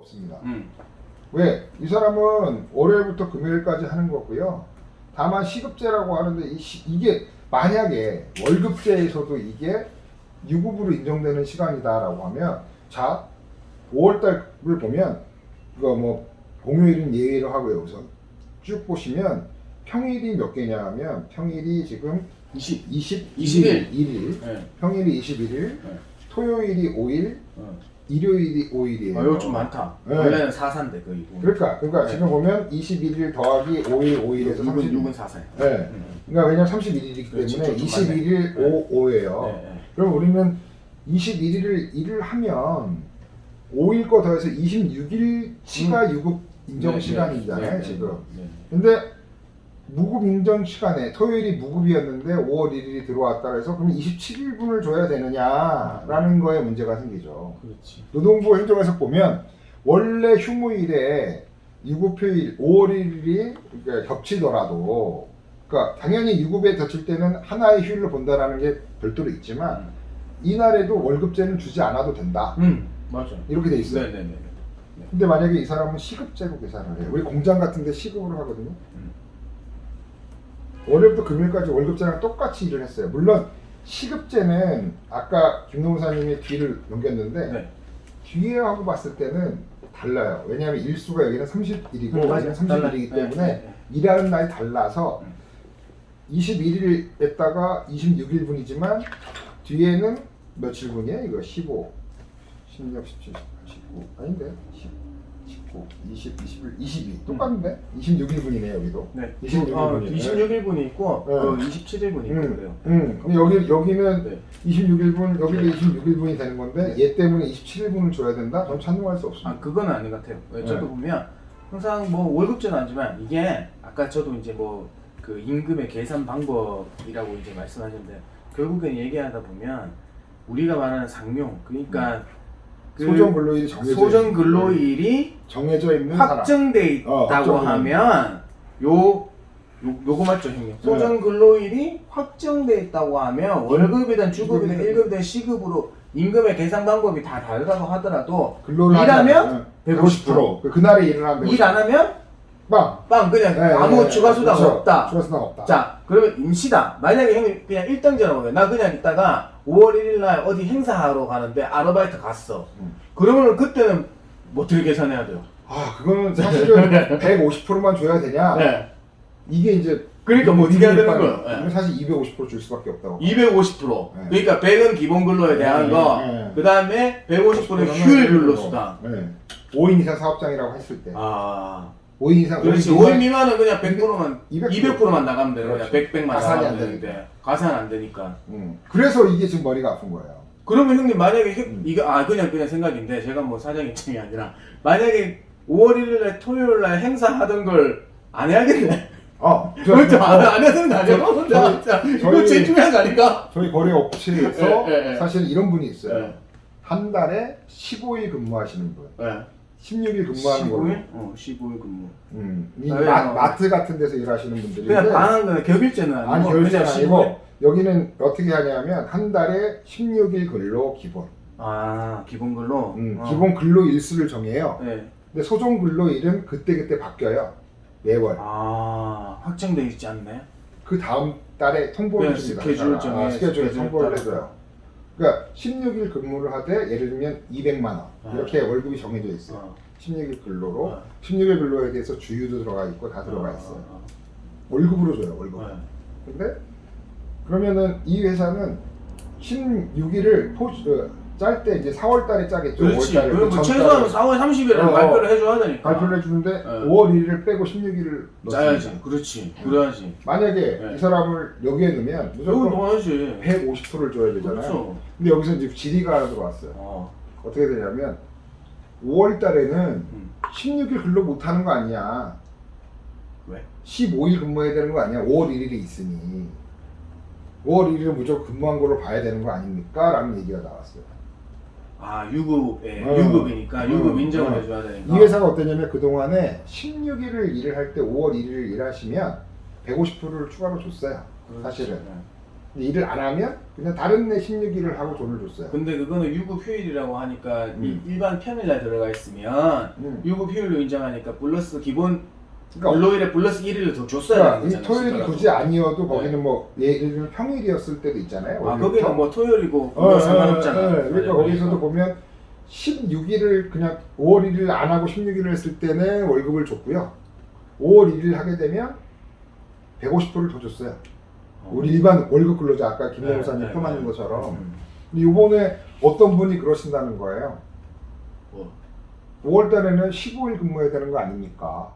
없습니다. 음. 왜? 이 사람은 월요일부터 금요일까지 하는 거고요. 다만 시급제라고 하는데 이 시- 이게 만약에 월급제에서도 이게 유급으로 인정되는 시간이다라고 하면 자 5월달을 보면 이거 뭐 공휴일은 예외로 하고요 우선 쭉 보시면 평일이 몇 개냐 하면 평일이 지금 20. 20, 21. 1일 네. 평일이 21일 네. 토요일이 5일 어. 일요일이 5일이에요 아, 이거 좀 많다. 네. 원래는 4사인데 거의. 그러니까 그러니까 네. 지금 보면 21일 더하기 5일 5일에서 6은 30일 6은 4사야. 네. 그러니까 왜냐면 31일이기 그렇지, 때문에 좀 21일 많네. 5, 5예요. 네, 네. 그럼 우리는 21일을 일을 하면 5일 거 더해서 26일치가 유급 인정 네, 시간이잖아요 네, 네, 지금. 네, 네. 근데 무급 인정 시간에 토요일이 무급이었는데 5월 1일이 들어왔다 해서 그럼 27일분을 줘야 되느냐라는 거에 문제가 생기죠. 그렇지. 노동부 행정에서 보면 원래 휴무일에 유급휴일 5월 1일이 그러니까 겹치더라도 그러니까 당연히 유급에 겹칠 때는 하나의 휴일로 본다라는 게 별도로 있지만 음. 이날에도 월급제는 주지 않아도 된다 음, 맞아. 이렇게 돼 있어요. 네, 네, 네. 근데 만약에 이 사람은 시급제로 계산을 해요. 우리 공장 같은데 시급으로 하거든요. 음. 월요일부터 금요일까지 월급제랑 똑같이 일을 했어요. 물론 시급제는 아까 김동사님이 뒤를 넘겼는데 네. 뒤에 하고 봤을 때는 달라요. 왜냐하면 일수가 여기는 30일이고 음. 여기는 30일이기 달라요. 때문에 네, 네, 일하는 날이 달라서 음. 21일 했다가 26일분이지만 뒤에는 며칠분이에요? 이거 15, 16, 17, 18, 19 아닌데 10, 19, 20, 21, 22 똑같은데? 26일분이네요 여기도. 네. 26일 어, 분이네. 26일분이 있고 네. 어, 27일분이 있고 음, 그래요. 음. 근데 여기 여기는 네. 26일분 여기도 네. 26일분이 되는 건데 얘 때문에 27일분을 줘야 된다? 전 찬동할 수 없습니다. 아 그건 아닌 것 같아요. 왜 저도 네. 보면 항상 뭐 월급제는 아니지만 이게 아까 저도 이제 뭐 그 임금의 계산 방법이라고 이제 말씀하셨는데 결국엔 얘기하다 보면 우리가 말하는 상용 그러니까 그 소정 근로일이 정해져 소정 근로일이 정해져 있는 사람. 확정돼 있다고 어, 확정돼 하면 요, 요 요거 맞죠 형님? 소정 근로일이 확정돼 있다고 하면 월급이든 주급이든 임금이든. 일급이든 시급으로 임금의 계산 방법이 다 다르다고 하더라도 근로를 일하면 하면 150%. 150%. 그 그날에 일을 하면 일 안 하면 빵. 빵 그냥 네, 아무 네, 추가 수당 그렇죠. 없다. 추가 수당 없다. 자 그러면 임시다. 만약에 형님 그냥 일등제라고 해. 나 그냥 있다가 5월 1일 날 어디 행사하러 가는데 아르바이트 갔어. 음. 그러면은 그때는 뭐 어떻게 계산해야 돼요? 아 그거는 사실은 150%만 줘야 되냐? 네. 이게 이제 그러니까 뭐 어떻게 해야 되는 거예요? 이건 네. 사실 250%줄 수밖에 없다고. 250%. 네. 그러니까 100은 기본 근로에 대한 네, 거. 네. 그 다음에 150%는 휴일 근로 수당. 네. 5인 이상 사업장이라고 했을 때. 아. 5인 이상. 그렇지. 5인 5인 미만 미만은 그냥 100%만 200%. 200%만 나가면 되는 거야. 그렇죠. 100, 100만 가산이 나가면 안 되는데 가산 안 되니까. 음. 그래서 이게 지금 머리가 아픈 거예요. 그러면 형님 만약에 형- 음. 이거 아 그냥 그냥 생각인데 제가 뭐 사장 입장이 아니라 만약에 5월 1일에 토요일 날 행사하던 걸 안 해야겠네. 어. 그렇죠. 안, 안 해야 되는 거 아니에요? 저희- 자, 이거 저희- 제일 중요한 거 아닌가? 저희 거래 업체에서 예, 예, 예. 사실 이런 분이 있어요. 네. 한 달에 15일 근무하시는 분. 네. 16일 근무하는 걸로. 15일? 어, 15일 근무. 음. 이 네, 마, 어. 마트 같은 데서 일하시는 분들인데 그냥 반한 거는 격일제는 아니고 아니 결제는 그냥 아니고 여기는 어떻게 하냐면 한 달에 16일 근로 기본. 아 기본 근로. 음, 어. 기본 근로 일수를 정해요. 네. 근데 소정 근로일은 그때그때 바뀌어요. 매월. 아 확정돼 있지 않네. 그 다음 달에 통보를 네, 줍니다. 스케줄 아, 정해, 스케줄에 스케줄 통보를. 해줘요. 그러니까 16일 근무를 하되 예를 들면 200만 원 아. 이렇게 월급이 정해져 있어요. 어. 16일 근로로 아. 16일 근로에 대해서 주유도 들어가 있고 다 들어가 있어요. 어, 월급으로 줘요. 월급. 어, 어. 근데 그러면은 이 회사는 16일을 짤 때 이제 4월 달에 짜겠죠. 그렇지. 5월 달에 그럼 그뭐전 최소한 달에 4월 30일에 어, 발표를 해줘야 되니까. 발표를 해주는데 네. 5월 1일을 빼고 16일을 짜야지. 그렇지. 그래야지. 만약에 네. 이 사람을 여기에 넣으면 무조건 넣어야지. 150%를 줘야 되잖아요. 그렇죠. 근데 여기서 이제 질의가 하나 들어왔어요. 어. 어떻게 되냐면 5월 달에는 음. 16일 근로 못 하는 거 아니야. 왜? 15일 근무해야 되는 거 아니야. 5월 1일에 있으니. 5월 1일은 무조건 근무한 걸로 봐야 되는 거 아닙니까? 라는 얘기가 나왔어요. 아 유급에 어. 유급이니까 유급 어. 인정을 어. 해줘야 되니까. 이 회사가 어땠냐면 그동안에 16일을 일을 할 때 5월 1일을 일하시면 150%를 추가로 줬어요. 그렇지. 사실은. 네. 근데 일을 안 하면 그냥 다른 내 16일을 하고 돈을 줬어요. 근데 그거는 유급 휴일이라고 하니까 이 음. 일반 평일날 들어가 있으면 음. 유급 휴일로 인정하니까 플러스 기본 그러니까 근로일에 플러스 1일을 더 줬어야 그러니까 되는 이 거잖아요. 토요일이. 굳이 아니어도 네. 거기는 뭐 예를 들면 평일이었을 때도 있잖아요. 아 월요일부터. 거기는 뭐 토요일이고 어, 그거 어, 상관없잖아. 어, 어. 그러니까 맞아요. 거기서도 보면 16일을 그냥 5월 1일 안 하고 16일을 했을 때는 월급을 줬고요. 5월 1일 하게 되면 150%를 더 줬어요. 어. 우리 일반 월급 근로자 아까 네, 김영사님 네, 표 맞는 네. 것처럼 음. 근데 이번에 어떤 분이 그러신다는 거예요. 뭐. 5월 달에는 15일 근무해야 되는 거 아닙니까?